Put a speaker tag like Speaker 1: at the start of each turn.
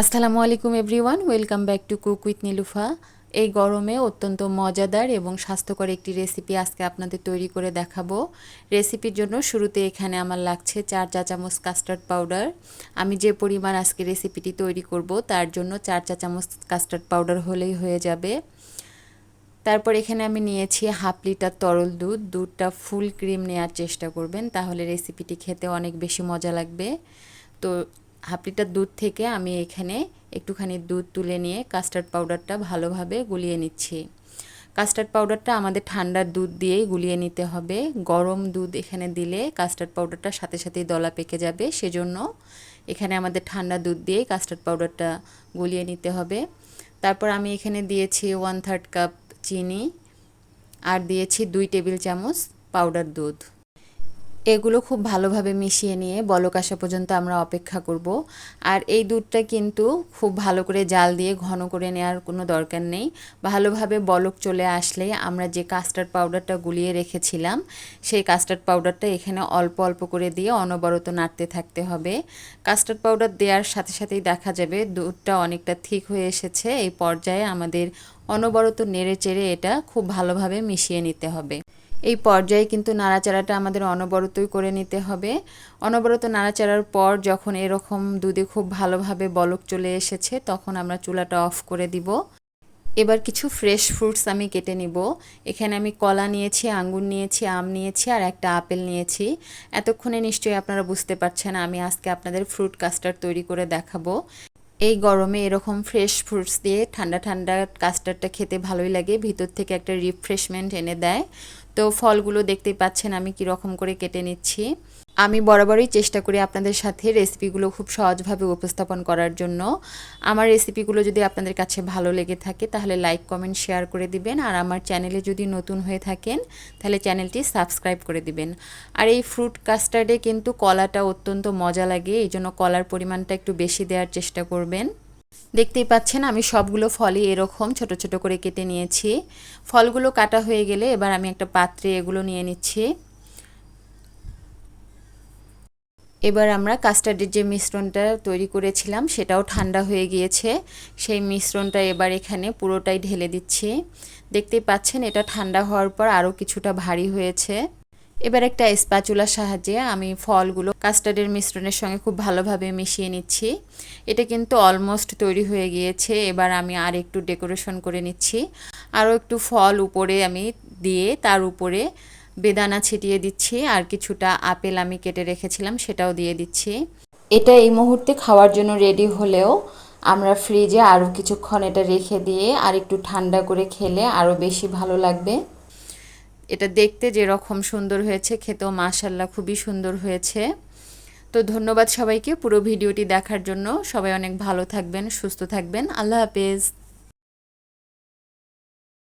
Speaker 1: আসসালামু আলাইকুম everyone, welcome back to cook with Nilufa. এই গরমে অত্যন্ত মজাদার এবং স্বাস্থ্যকর একটি রেসিপি আজকে আপনাদের তৈরি করে দেখাবো। রেসিপির জন্য শুরুতে এখানে আমার লাগছে চার চা চামচ কাস্টার্ড পাউডার। আমি যে পরিমাণ আজকে রেসিপিটি তৈরি করব, তার জন্য চার চা চামচ কাস্টার্ড পাউডার হলেই হয়ে যাবে। তারপর এখানে আমি নিয়েছি হাফ লিটার তরল দুধ। দুধটা ফুল ক্রিম নেওয়ার চেষ্টা করবেন, তাহলে রেসিপিটি খেতে অনেক বেশি মজা লাগবে। তো হাফ লিটার দুধ থেকে আমি এখানে একটুখানি দুধ তুলে নিয়ে কাস্টার্ড পাউডারটা ভালোভাবে গুলিয়ে নিচ্ছি। কাস্টার্ড পাউডারটা আমাদের ঠান্ডার দুধ দিয়েই গুলিয়ে নিতে হবে। গরম দুধ এখানে দিলে কাস্টার্ড পাউডারটা সাথে সাথেই দলা পেকে যাবে। সেজন্য এখানে আমাদের ঠান্ডা দুধ দিয়েই কাস্টার্ড পাউডারটা গুলিয়ে নিতে হবে। তারপর আমি এখানে দিয়েছি ওয়ান থার্ড কাপ চিনি। আর দিয়েছি দুই টেবিল চামচ পাউডার দুধ। এগুলো খুব ভালোভাবে মিশিয়ে নিয়ে বলক আসা পর্যন্ত আমরা অপেক্ষা করব। আর এই দুধটা কিন্তু খুব ভালো করে জাল দিয়ে ঘন করে নেওয়ার কোনো দরকার নেই। ভালোভাবে বলক চলে আসলে আমরা যে কাস্টার্ড পাউডারটা গুলিয়ে রেখেছিলাম, সেই কাস্টার্ড পাউডারটা এখানে অল্প অল্প করে দিয়ে অনবরত নাড়তে থাকতে হবে। কাস্টার্ড পাউডার দেওয়ার সাথে সাথেই দেখা যাবে দুধটা অনেকটা ঠিক হয়ে এসেছে। এই পর্যায়ে আমাদের অনবরত নেড়ে চেড়ে এটা খুব ভালোভাবে মিশিয়ে নিতে হবে। এই পর্যায়ে কিন্তু নাড়াচাড়াটা আমাদের অনবরতই করে নিতে হবে। অনবরত নাড়াচাড়ার পর যখন এরকম দুধে খুব ভালোভাবে বলক চলে এসেছে, তখন আমরা চুলাটা অফ করে দিব। এবার কিছু ফ্রেশ ফ্রুটস আমি কেটে নিব। এখানে আমি কলা নিয়েছি, আঙ্গুর নিয়েছি, আম নিয়েছি আর একটা আপেল নিয়েছি। এতক্ষণে নিশ্চয়ই আপনারা বুঝতে পারছেন, আমি আজকে আপনাদের ফ্রুট কাস্টার্ড তৈরি করে দেখাবো। এই গরমে এরকম ফ্রেশ ফ্রুটস দিয়ে ঠান্ডা ঠান্ডা কাস্টার্ডটা খেতে ভালোই লাগে। ভিতর থেকে একটা রিফ্রেশমেন্ট এনে দেয়। তো ফলগুলো দেখতেই পাচ্ছেন আমি কীরকম করে কেটে নিচ্ছি। আমি বরাবরই চেষ্টা করি আপনাদের সাথে রেসিপিগুলো খুব সহজভাবে উপস্থাপন করার জন্য। আমার রেসিপিগুলো যদি আপনাদের কাছে ভালো লেগে থাকে তাহলে লাইক, কমেন্ট, শেয়ার করে দিবেন। আর আমার চ্যানেলে যদি নতুন হয়ে থাকেন তাহলে চ্যানেলটি সাবস্ক্রাইব করে দিবেন। আর এই ফ্রুট কাস্টার্ডে কিন্তু কলাটা অত্যন্ত মজা লাগে এই জন্য কলার পরিমাণটা একটু বেশি দেওয়ার চেষ্টা করবেন। দেখতেই পাচ্ছেন আমি সবগুলো ফলই এরকম ছোট ছোট করে কেটে নিয়েছি। ফলগুলো কাটা হয়ে গেলে এবার আমি একটা পাত্রে এগুলো নিয়ে নিচ্ছি। এবার আমরা কাস্টার্ডের যে মিশ্রণটা তৈরি করেছিলাম সেটাও ঠান্ডা হয়ে গিয়েছে। সেই মিশ্রণটা এবার এখানে পুরোটাই ঢেলে দিচ্ছি। দেখতেই পাচ্ছেন এটা ঠান্ডা হওয়ার পর আরও কিছুটা ভারী হয়েছে। এবার একটা স্প্যাচুলার সাহায্যে আমি ফলগুলো কাস্টার্ডের মিশ্রণের সঙ্গে খুব ভালোভাবে মিশিয়ে নিচ্ছি। এটা কিন্তু অলমোস্ট তৈরি হয়ে গিয়েছে। এবার আমি আর একটু ডেকোরেশন করে নিচ্ছি। আরও একটু ফল উপরে আমি দিয়ে তার উপরে বেদানা ছিটিয়ে দিচ্ছি আর কিছুটা আপেল আমি কেটে রেখেছিলাম সেটাও দিয়ে দিচ্ছি। এটা এই মুহূর্তে খাওয়ার জন্য রেডি হলেও আমরা ফ্রিজে আরও কিছুক্ষণ এটা রেখে দিয়ে আর একটু ঠান্ডা করে খেলে আরও বেশি ভালো লাগবে। এটা দেখতে যেরকম সুন্দর হয়েছে, খেতেও মাশাল্লাহ খুবই সুন্দর হয়েছে। তো ধন্যবাদ সবাইকে পুরো ভিডিওটি দেখার জন্য। সবাই অনেক ভালো থাকবেন, সুস্থ থাকবেন। আল্লাহ হাফেজ।